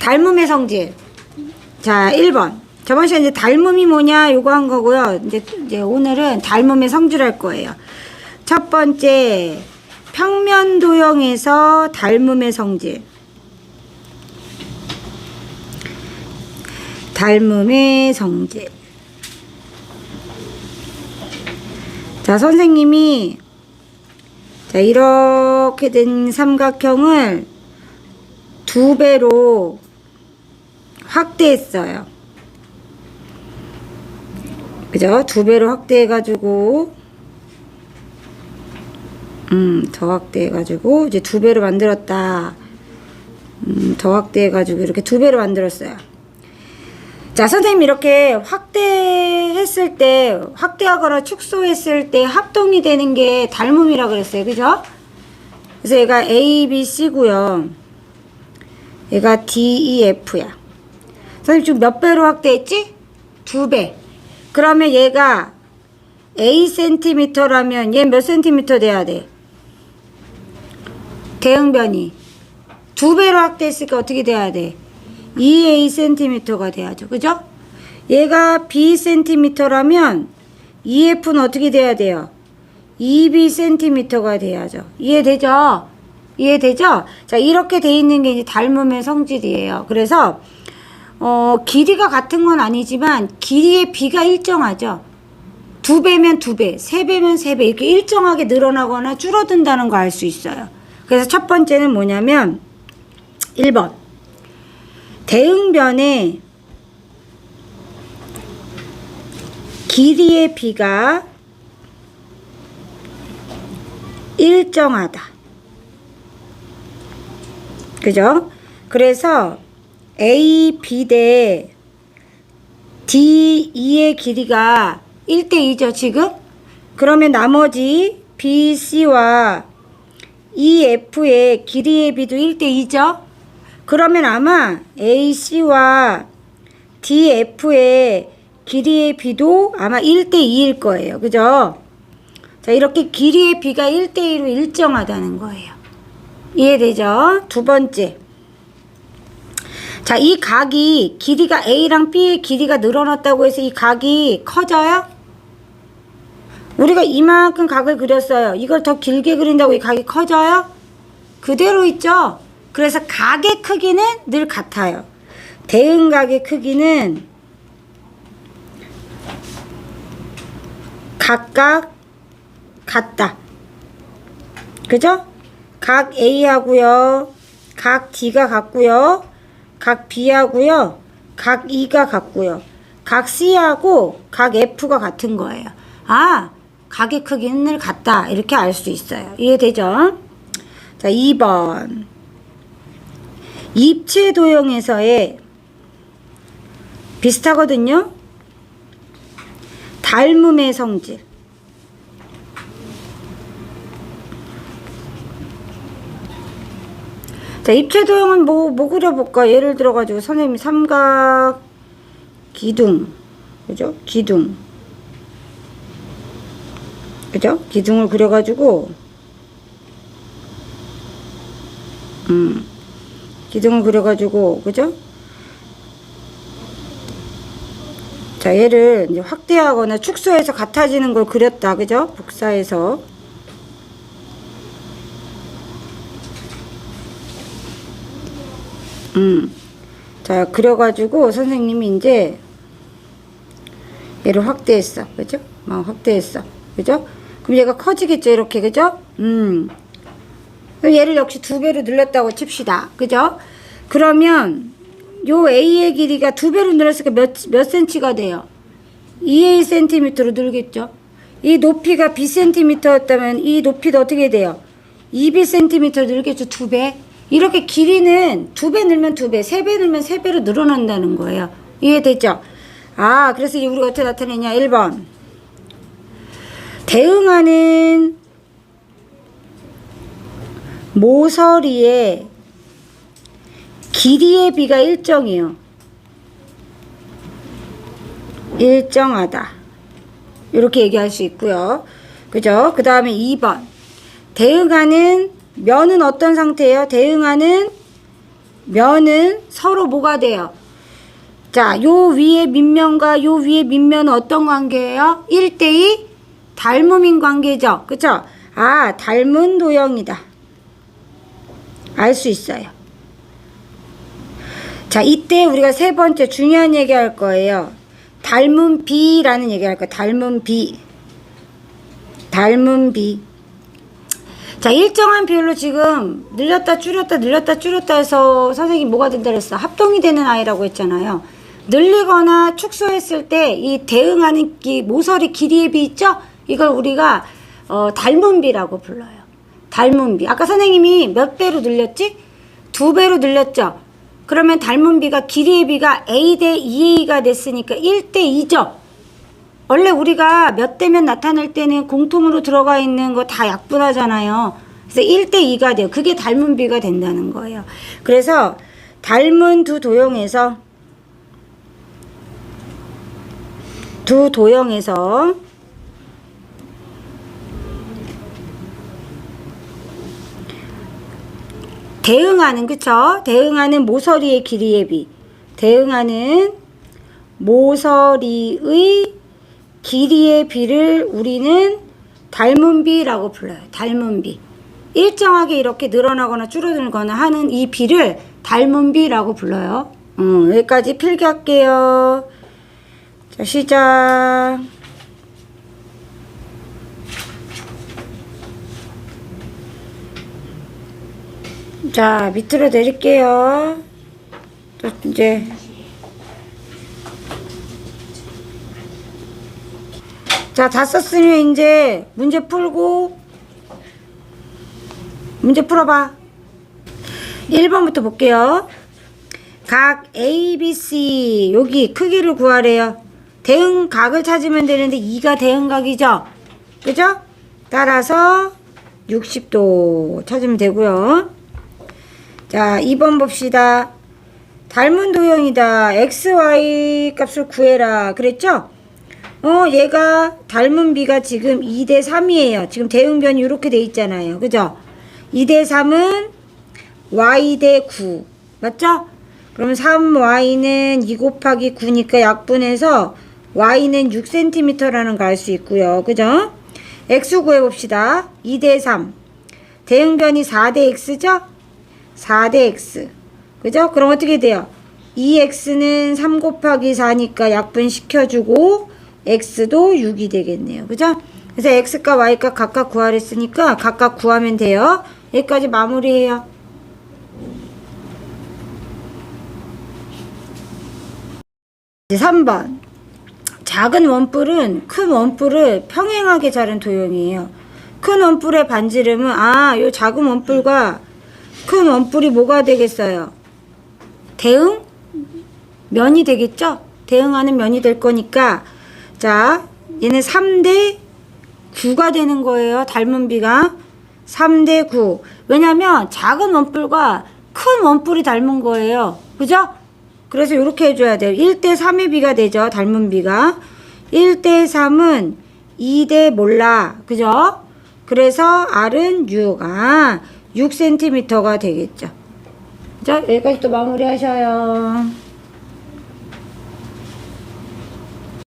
닮음의 성질. 자, 1번. 저번 시간에 이제 닮음이 뭐냐 요거 한 거고요. 이제, 이제 오늘은 닮음의 성질 할 거예요. 첫 번째, 평면 도형에서 닮음의 성질. 닮음의 성질. 자, 선생님이 자, 이렇게 된 삼각형을 두 배로 확대했어요. 그죠? 두 배로 확대해가지고, 음, 더 확대해가지고, 이제 두 배로 만들었다. 음, 더 확대해가지고, 이렇게 두 배로 만들었어요. 자, 선생님 이렇게 확대했을 때, 확대하거나 축소했을 때 합동이 되는 게 닮음이라 그랬어요. 그죠? 그래서 얘가 A, B, C고요. 얘가 D, E, F야. 선생님 지금 몇 배로 확대했지? 두 배. 그러면 얘가 A 센티미터라면 얘 몇 센티미터 돼야 돼? 대응변이. 두 배로 확대했으니까 어떻게 돼야 돼? 2A 센티미터가 돼야죠. 그죠? 얘가 B 센티미터라면 EF는 어떻게 돼야 돼요? 2B 센티미터가 돼야죠. 이해되죠? 이해되죠? 자, 이렇게 돼 있는 게 이제 닮음의 성질이에요. 그래서 어, 길이가 같은 건 아니지만 길이의 비가 일정하죠. 두 배면 두 배, 세 배면 세 배, 이렇게 일정하게 늘어나거나 줄어든다는 거 알 수 있어요. 그래서 첫 번째는 뭐냐면 1번. 대응변에 길이의 비가 일정하다. 그죠? 그래서 A, B 대 D, E의 길이가 1대 2죠, 지금? 그러면 나머지 B, C와 E, F의 길이의 비도 1대 2죠? 그러면 아마 A, C와 D, F의 길이의 비도 아마 1대 2일 거예요. 그죠? 자, 이렇게 길이의 비가 1대 2로 일정하다는 거예요. 이해되죠? 두 번째. 자, 이 각이 길이가 A랑 B의 길이가 늘어났다고 해서 이 각이 커져요? 우리가 이만큼 각을 그렸어요. 이걸 더 길게 그린다고 이 각이 커져요? 그대로 있죠? 그래서 각의 크기는 늘 같아요. 대응각의 크기는 각각 같다. 그죠? 각 A하고요. 각 D가 같고요. 각 B하고요. 각 E가 같고요. 각 C하고 각 F가 같은 거예요. 아, 각의 크기는 늘 같다. 이렇게 알 수 있어요. 이해되죠? 자, 2번. 입체 도형에서의 비슷하거든요. 닮음의 성질. 자, 입체 도형은 뭐, 뭐 그려볼까? 예를 들어가지고 선생님이 삼각 기둥. 그죠? 기둥. 그죠? 기둥을 그려가지고, 음, 기둥을 그려가지고, 그죠? 자, 얘를 이제 확대하거나 축소해서 같아지는 걸 그렸다. 그죠? 복사해서. 음. 자, 그려가지고 선생님이 이제 얘를 확대했어. 그죠? 막 확대했어. 그죠? 그럼 얘가 커지겠죠? 이렇게. 그죠? 음. 얘를 역시 두 배로 늘렸다고 칩시다. 그죠? 그러면 요 A의 길이가 두 배로 늘었으니까 몇, 몇 센치가 돼요? 2A 센티미터로 늘겠죠? 이 높이가 B 센티미터였다면 이 높이도 어떻게 돼요? 2B 센티미터 늘겠죠? 두 배? 이렇게 길이는 두 배 늘면 두 배, 세 배 늘면 세 배로 늘어난다는 거예요. 이해됐죠? 아, 그래서 이 우리가 어떻게 나타내냐? 1번. 대응하는 모서리의 길이의 비가 일정이요. 일정하다. 이렇게 얘기할 수 있고요. 그죠? 그 다음에 2번. 대응하는 면은 어떤 상태예요? 대응하는 면은 서로 뭐가 돼요? 자, 요 위에 밑면과 요 위에 밑면은 어떤 관계예요? 1대2 닮음인 관계죠. 그쵸? 아, 닮은 도형이다. 알 수 있어요. 자, 이때 우리가 세 번째 중요한 얘기 할 거예요. 닮은 비라는 얘기 할 거예요. 닮은 비. 닮은 비. 자, 일정한 비율로 지금 늘렸다 줄였다 늘렸다 줄였다 해서 선생님 뭐가 된다 그랬어? 합동이 되는 아이라고 했잖아요. 늘리거나 축소했을 때 이 대응하는 기, 모서리 길이의 비 있죠? 이걸 우리가 어, 닮은 비라고 불러요. 닮은 비. 아까 선생님이 몇 배로 늘렸지? 두 배로 늘렸죠? 그러면 닮은 비가 길이의 비가 A 대 2A가 됐으니까 1대 2죠? 원래 우리가 몇 대면 나타낼 때는 공통으로 들어가 있는 거 다 약분하잖아요. 그래서 1대 2가 돼요. 그게 닮은 비가 된다는 거예요. 그래서 닮은 두 도형에서 두 도형에서 대응하는 그쵸? 대응하는 모서리의 길이의 비 대응하는 모서리의 길이의 비를 우리는 닮은 비라고 불러요. 닮은 비. 일정하게 이렇게 늘어나거나 줄어들거나 하는 이 비를 닮은 비라고 불러요. 어, 여기까지 필기할게요. 자, 시작. 자, 밑으로 내릴게요. 또 이제 자, 다 썼으면 이제 문제 풀고 문제 풀어봐. 1번부터 볼게요. 각 A, B, C 여기 크기를 구하래요. 대응각을 찾으면 되는데 2가 대응각이죠. 그죠? 따라서 60도 찾으면 되고요. 자, 2번 봅시다. 닮은 도형이다. x, y 값을 구해라. 그랬죠? 어, 얘가 닮은 비가 지금 2대 3이에요. 지금 대응변이 이렇게 돼 있잖아요. 그죠? 2대 3은 y 대 9. 맞죠? 그럼 3y는 2 곱하기 9니까 약분해서 y는 6cm라는 거알수 있고요. 그죠? x 구해봅시다. 2대 3. 대응변이 4대 x죠? 4대 x. 그죠? 그럼 어떻게 돼요? 2x는 3 곱하기 4니까 약분시켜주고 x도 6이 되겠네요. 그죠? 그래서 x값 y값 각각 구하랬으니까 각각 구하면 돼요. 여기까지 마무리해요. 이제 3번. 작은 원뿔은 큰 원뿔을 평행하게 자른 도형이에요. 큰 원뿔의 반지름은 아, 요 작은 원뿔과 큰 원뿔이 뭐가 되겠어요? 대응? 면이 되겠죠? 대응하는 면이 될 거니까 자, 얘는 3대 9가 되는 거예요. 닮은 비가 3대 9. 왜냐면 작은 원뿔과 큰 원뿔이 닮은 거예요. 그죠? 그래서 이렇게 해줘야 돼요. 1대 3의 비가 되죠. 닮은 비가. 1대 3은 2대 몰라. 그죠? 그래서 R은 6. 아, 6cm가 되겠죠. 자, 여기까지 또 마무리 하셔요.